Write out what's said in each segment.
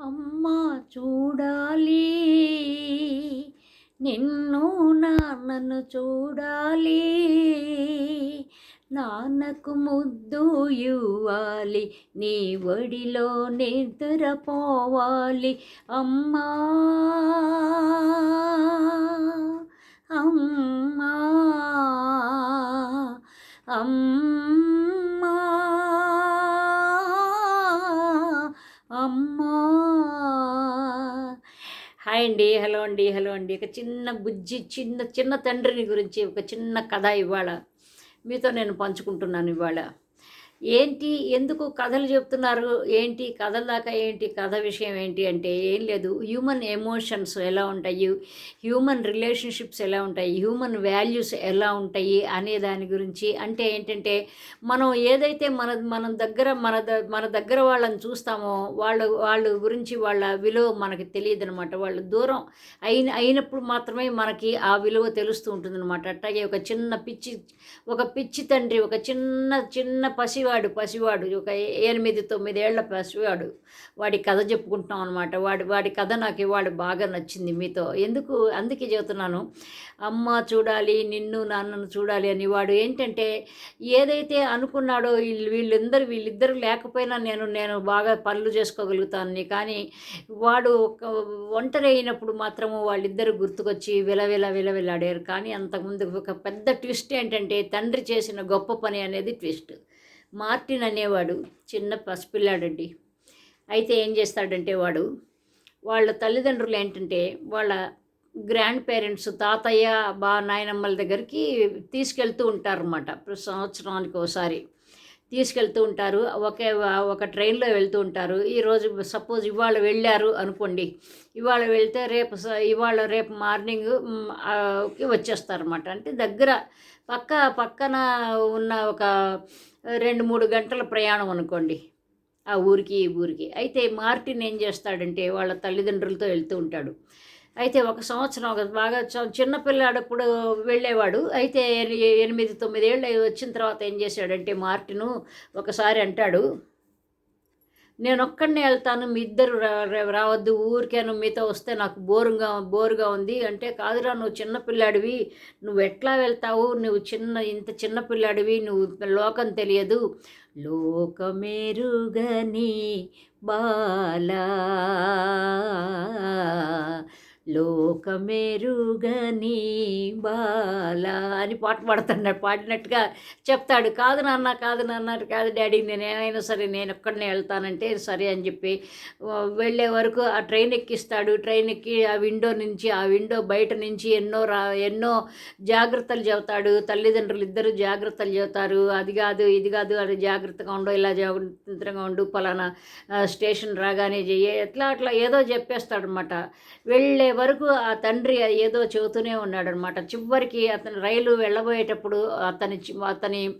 అమ్మ చూడాలి. నిన్ను నాన్నను చూడాలి. నాన్నకు ముద్దు ఇవ్వాలి. నీ ఒడిలో నిద్రపోవాలి అమ్మా అమ్మా అమ్మా అమ్మా. హాయ్ అండి హలో అండి హలో అండి. ఒక చిన్న బుజ్జి చిన్న చిన్న తండ్రిని గురించి ఒక చిన్న కథ ఇవాళ మీతో నేను పంచుకుంటున్నాను ఇవాళ ఏంటి ఎందుకు కథలు చెప్తున్నారు? ఏంటి కథల దాకా ఏంటి? కథ విషయం ఏంటి అంటే ఏం లేదు. హ్యూమన్ ఎమోషన్స్ ఎలా ఉంటాయి? హ్యూమన్ రిలేషన్షిప్స్ ఎలా ఉంటాయి? హ్యూమన్ వాల్యూస్ ఎలా ఉంటాయి? అనే దాని గురించి అంటే ఏంటంటే మనం ఏదైతే మన మన దగ్గర మన ద మన దగ్గర వాళ్ళని చూస్తామో వాళ్ళ వాళ్ళ గురించి వాళ్ళ విలువ మనకి తెలియదు అనమాట వాళ్ళు దూరం అయిన అయినప్పుడు మాత్రమే మనకి ఆ విలువ తెలుస్తూ ఉంటుందన్నమాట అట్లాగే ఒక చిన్న పిచ్చి ఒక పిచ్చి తండ్రి ఒక చిన్న చిన్న పసి పసివాడు పసివాడు ఒక ఎనిమిది తొమ్మిదేళ్ళ పసివాడు. వాడి కథ చెప్పుకుంటున్నాం అనమాట వాడి వాడి కథ నాకు ఇవాళ బాగా నచ్చింది మీతో. ఎందుకు? అందుకే చెబుతున్నాను. అమ్మ చూడాలి నిన్ను నాన్నను చూడాలి అని వాడు ఏంటంటే ఏదైతే అనుకున్నాడో వీళ్ళు వీళ్ళిద్దరు వీళ్ళిద్దరు లేకపోయినా నేను నేను బాగా పనులు చేసుకోగలుగుతాను కానీ వాడు ఒక ఒంటరి అయినప్పుడు మాత్రము వాళ్ళిద్దరు గుర్తుకొచ్చి విలవిల విలవిలాడారు. కానీ అంతకుముందు ఒక పెద్ద ట్విస్ట్ ఏంటంటే తండ్రి చేసిన గొప్ప పని అనేది ట్విస్ట్. మార్టిన్ అనేవాడు చిన్న పసిపిల్లాడండి. అయితే ఏం చేస్తాడంటే వాడు వాళ్ళ తల్లిదండ్రులు ఏంటంటే వాళ్ళ గ్రాండ్ పేరెంట్స్ తాతయ్య బా నాయనమ్మల దగ్గరికి తీసుకెళ్తూ ఉంటారన్నమాట. ప్రతి సంవత్సరానికి ఒకసారి తీసుకెళ్తూ ఉంటారు. ఒకే ఒక ట్రైన్లో వెళ్తూ ఉంటారు. ఈరోజు సపోజ్ ఇవాళ వెళ్ళారు అనుకోండి ఇవాళ వెళ్తే రేపు ఇవాళ రేపు మార్నింగ్ వచ్చేస్తారనమాట వచ్చేస్తారన్నమాట. అంటే దగ్గర పక్క పక్కన ఉన్న ఒక రెండు మూడు గంటల ప్రయాణం అనుకోండి. ఆ ఊరికి ఈ ఊరికి. అయితే మార్టిన్ ఏం చేస్తాడంటే వాళ్ళ తల్లిదండ్రులతో వెళ్తూ ఉంటాడు. అయితే ఒక సంవత్సరం ఒక బాగా చ- చిన్న పిల్లాడప్పుడు వెళ్ళేవాడు. అయితే ఎనిమిది తొమ్మిది ఏళ్ళు వచ్చిన తర్వాత ఏం చేశాడంటే మార్టిను ఒకసారి అంటాడు నేను ఒక్కడనే వెళ్తాను మీ ఇద్దరు రా- రావద్దు ఊరికేనా మీతో వస్తే నాకు బోరుగా బోరుగా ఉంది. అంటే కాదురా నువ్వు చిన్నపిల్లాడివి నువ్వు ఎట్లా వెళ్తావు? నువ్వు చిన్న ఇంత చిన్న పిల్లాడివి నువ్వు లోకం తెలియదు. లోకమెరుగని బాలా లోకమెరుగని బాలా అని పాట పాడుతున్నాడు. పాడినట్టుగా చెప్తాడు. కాదు నాన్న కాదు నాన్న కాదు డాడీ నేనైనా సరే నేను ఒక్కడనే వెళ్తానంటే సరే అని చెప్పి వెళ్ళే వరకు ఆ ట్రైన్ ఎక్కిస్తాడు. ట్రైన్ ఎక్కి ఆ విండో నుంచి ఆ విండో బయట నుంచి ఎన్నో రా ఎన్నో జాగ్రత్తలు చెబుతాడు. తల్లిదండ్రులు ఇద్దరు జాగ్రత్తలు చెబుతారు. అది కాదు ఇది కాదు అది జాగ్రత్తగా ఉండు ఇలా జాగ్రత్తగా ఉండు పలానా స్టేషన్ రాగానే చెయ్యి ఎట్లా అట్లా ఏదో చెప్పేస్తాడనమాట వెళ్ళే వరకు ఆ తండ్రి ఏదో చెబుతూనే ఉన్నాడనమాట. చివరికి అతను రైలు వెళ్ళబోయేటప్పుడు అతని అతని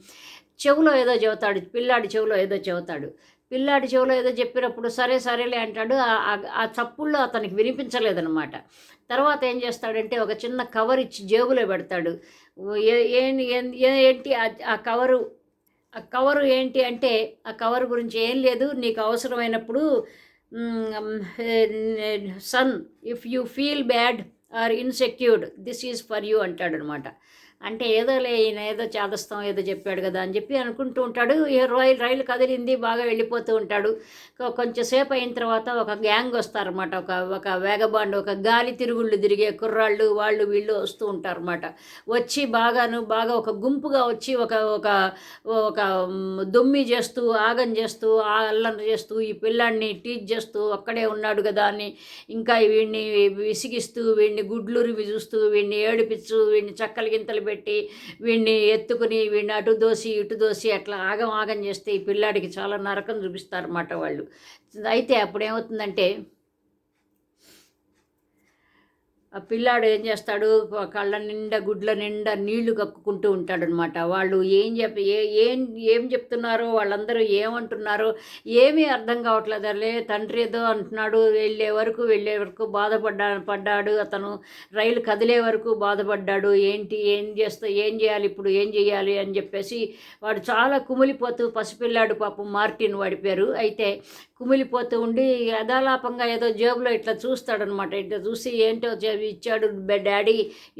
చెవులో ఏదో చెబుతాడు పిల్లాడి చెవులో ఏదో చెబుతాడు. పిల్లాడి చెవులో ఏదో చెప్పినప్పుడు సరే సరేలే అంటాడు. ఆ- ఆ- చప్పుల్లో అతనికి వినిపించలేదనమాట. తర్వాత ఏం చేస్తాడంటే ఒక చిన్న కవర్ ఇచ్చి జేబులో పెడతాడు. ఏంటి ఆ- ఆ కవరు ఆ కవరు ఏంటి అంటే ఆ కవర్ గురించి ఏం లేదు నీకు అవసరమైనప్పుడు son if you feel bad or insecured this is for you అంటాడనమాట అంటే ఏదోలే ఈయన ఏదో చేదస్తాం ఏదో చెప్పాడు కదా అని చెప్పి అనుకుంటూ ఉంటాడు. ఏ రైలు రైలు కదిలింది బాగా వెళ్ళిపోతూ ఉంటాడు. కొంచెం కొంచెంసేపు అయిన తర్వాత ఒక గ్యాంగ్ వస్తారన్నమాట. ఒక ఒక వేగబాండ్ ఒక గాలి తిరుగుళ్ళు తిరిగే కుర్రాళ్ళు వాళ్ళు వీళ్ళు వస్తూ ఉంటారన్నమాట. వచ్చి బాగాను బాగా ఒక గుంపుగా వచ్చి ఒక ఒక ఒక దొమ్మి దుమ్మి చేస్తూ ఆగం చేస్తూ ఆ అల్లరి చేస్తూ ఈ పిల్లాడిని టీచ్ చేస్తూ అక్కడే ఉన్నాడు కదా అని ఇంకా వీడిని విసిగిస్తూ వీడిని గుడ్లూరివి చూస్తూ వీడిని ఏడిపిస్తూ వీడిని చక్కల గింతలు పెట్టి వీడిని ఎత్తుకుని వీడిని అటు దోసి ఇటు దోసి అట్లా ఆగం ఆగం చేస్తే ఈ పిల్లాడికి చాలా నరకం చూపిస్తారన్నమాట వాళ్ళు. అయితే అప్పుడు ఏమవుతుందంటే ఆ పిల్లాడు ఏం చేస్తాడు? కళ్ళ నిండా గుడ్ల నిండా నీళ్ళు కక్కుకుంటూ ఉంటాడనమాట వాళ్ళు ఏం చెప్ ఏ ఏం ఏం చెప్తున్నారో వాళ్ళందరూ ఏమంటున్నారో ఏమీ అర్థం కావట్లేదు. లే తండ్రి ఏదో అంటున్నాడు వెళ్ళే వరకు వెళ్ళే వరకు బాధపడ్డా పడ్డాడు. అతను రైలు కదిలే వరకు బాధపడ్డాడు. ఏంటి ఏం చేస్తా ఏం చేయాలి ఇప్పుడు ఏం చేయాలి అని చెప్పేసి వాడు చాలా కుమిలిపోతూ పసిపిల్లాడు పాపం మార్టిన్ వాడి పేరు. అయితే కుమిలిపోతూ ఉండి యథాలాపంగా ఏదో జేబులో ఇట్లా చూస్తాడనమాట ఇట్లా చూసి ఏంటో అవి ఇచ్చాడు డాడీ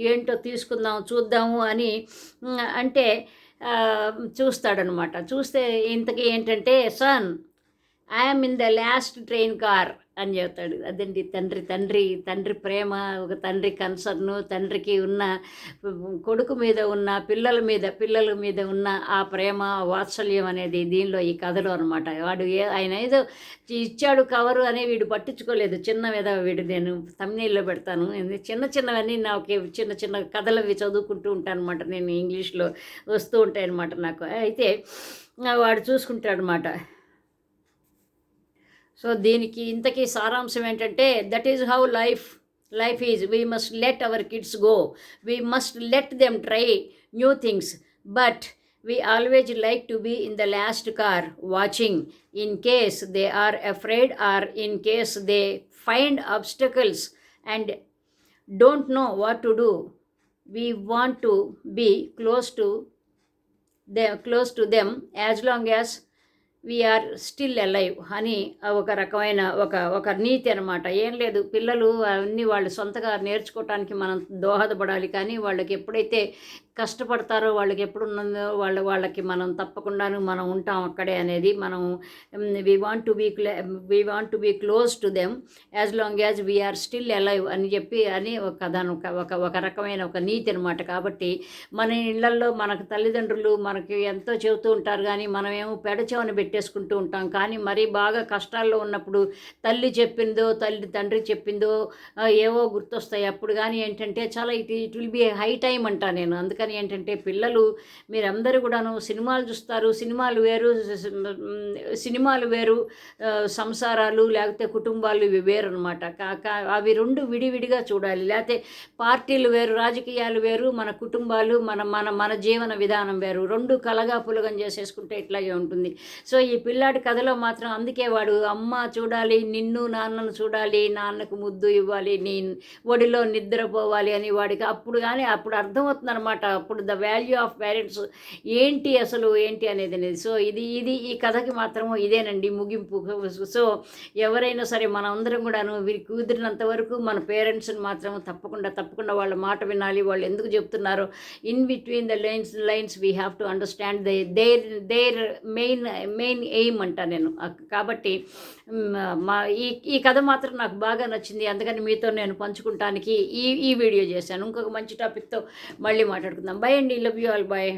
ఏంటో తీసుకుందాం చూద్దాము అని అంటే చూస్తాడనమాట. చూస్తే ఇంతకీ ఏంటంటే son I'm in the last train car అని చెప్తాడు అదండి తండ్రి తండ్రి తండ్రి ప్రేమ ఒక తండ్రి కన్సర్ను తండ్రికి ఉన్న కొడుకు మీద ఉన్న పిల్లల మీద పిల్లల మీద ఉన్న ఆ ప్రేమ వాత్సల్యం అనేది దీనిలో ఈ కథలో అనమాట వాడు ఏ ఆయన ఏదో ఇచ్చాడు కవరు అని వీడు పట్టించుకోలేదు. చిన్న మీద వీడు. నేను తమిళలో పెడతాను. చిన్న చిన్నవన్నీ నాకు చిన్న చిన్న కథలు అవి చదువుకుంటూ ఉంటాను అనమాట నేను ఇంగ్లీష్లో వస్తూ ఉంటాయి అనమాట నాకు. అయితే వాడు చూసుకుంటాడు అనమాట సో దీనికి ఇంతకీ సారాంశం ఏంటంటే that is how life life is we must let our kids go we must let them try new things but we always like to be in the last car watching in case they are afraid or in case they find obstacles and don't know what to do we want to be close to they close to them as long as we are still alive అని ఒక రకమైన ఒక ఒక నీతి అనమాట ఏం లేదు పిల్లలు అన్నీ వాళ్ళు సొంతగా నేర్చుకోవటానికి మనం దోహదపడాలి కానీ వాళ్ళకి ఎప్పుడైతే కష్టపడతారో వాళ్ళకి ఎప్పుడు ఉన్నదో వాళ్ళ వాళ్ళకి మనం తప్పకుండాను మనం ఉంటాం అక్కడే అనేది మనం we want to be we want to be close to them as long as we are still alive అని చెప్పి అని ఒక దాని ఒక- ఒక రకమైన ఒక నీతి అనమాట కాబట్టి మన ఇళ్ళల్లో మనకు తల్లిదండ్రులు మనకి ఎంతో చెబుతూ ఉంటారు కానీ మనమేమో పెడచెవని పెట్టేసుకుంటూ ఉంటాం. కానీ మరీ బాగా కష్టాల్లో ఉన్నప్పుడు తల్లి చెప్పిందో తల్లి తండ్రి చెప్పిందో ఏవో గుర్తొస్తాయి. అప్పుడు కానీ ఏంటంటే చాలా it it will be high time అంటా నేను. అందుకని ఏంటంటే పిల్లలు మీరందరూ కూడాను సినిమాలు చూస్తారు. సినిమాలు వేరు సినిమాలు వేరు సంసారాలు లేకపోతే కుటుంబాలు ఇవి వేరు అనమాట అవి రెండు విడివిడిగా చూడాలి. లేకపోతే పార్టీలు వేరు రాజకీయాలు వేరు మన కుటుంబాలు మన మన మన జీవన విధానం వేరు. రెండు కలగా పులగం చేసేసుకుంటే ఇట్లాగే ఉంటుంది. సో సో ఈ పిల్లాడి కథలో మాత్రం అందుకే వాడు అమ్మ చూడాలి నిన్ను నాన్నను చూడాలి నాన్నకు ముద్దు ఇవ్వాలి నీ ఒడిలో నిద్రపోవాలి అని వాడికి అప్పుడు కానీ అప్పుడు అర్థమవుతుంది అనమాట అప్పుడు ద వాల్యూ ఆఫ్ పేరెంట్స్ ఏంటి అసలు ఏంటి అనేది అనేది. సో ఇది ఇది ఈ కథకి మాత్రము ఇదేనండి ముగింపు. సో ఎవరైనా సరే మన అందరం కూడాను వీరికి కుదిరినంత వరకు మన పేరెంట్స్ని మాత్రం తప్పకుండా తప్పకుండా వాళ్ళ మాట వినాలి. వాళ్ళు ఎందుకు చెప్తున్నారో in between the lines lines we have to understand they their their main main aim అంట నేను. కాబట్టి మా ఈ ఈ కథ మాత్రం నాకు బాగా నచ్చింది. అందుకని మీతో నేను పంచుకుంటానికి ఈ ఈ వీడియో చేశాను. ఇంకొక మంచి టాపిక్తో మళ్ళీ మాట్లాడుకుందాం. బై అండి. Love you all bye